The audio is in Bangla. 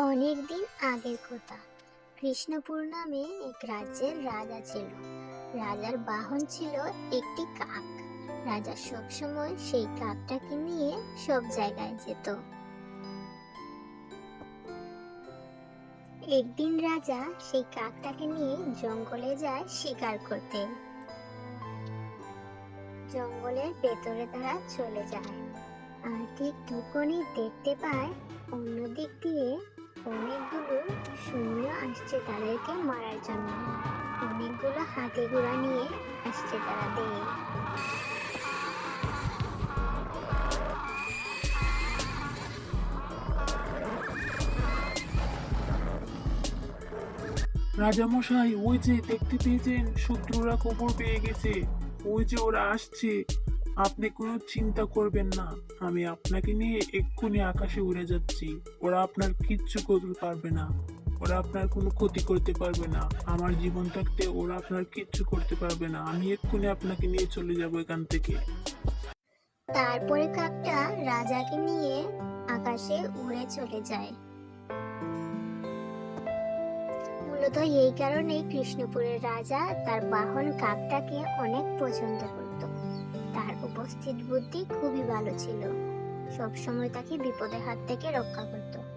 অনেক দিন আগের কথা। কৃষ্ণপুর নামে এক রাজ্যের রাজা ছিল। রাজার বাহন ছিল একটি কাক। রাজা সবসময় সেই কাকটাকে নিয়ে সব জায়গায় যেত। একদিন রাজা সেই কাকটাকে নিয়ে জঙ্গলে যায় শিকার করতে। জঙ্গলের ভেতরে তারা চলে যায়। আর ঠিক তখনই দেখতে পায় অন্য দিক দিয়ে অনেকগুলো সৈন্য আসছে তাদেরকে মারার জন্য। অনেকগুলো হাতে ঘোড়া নিয়ে আসছে তারা দিয়ে। রাজামশাই, ওই যে দেখতে পেয়েছেন, শত্রুরা খবর পেয়ে গেছে। ওই যে ওরা আসছে। আপনি কোনো চিন্তা করবেন না, আমি আপনাকে নিয়ে এক্ষুনি আকাশে উড়ে যাচ্ছি। ওরা আপনার কিচ্ছু করতে পারবে না। ওরা আপনার কোনো ক্ষতি করতে পারবে না। আমার জীবন থাকতে ওরা আপনার কিচ্ছু করতে পারবে না। আমি এক্ষুনি আপনাকে নিয়ে চলে যাব এখান থেকে। তারপরে কাকটা রাজাকে নিয়ে আকাশে উড়ে চলে যায়। মূলত এই কারণেই কৃষ্ণপুরের রাজা তার বাহন কাকটাকে অনেক পছন্দ করত। তার উপস্থিত বুদ্ধি খুবই ভালো ছিল। সবসময় তাকে বিপদের হাত থেকে রক্ষা করত।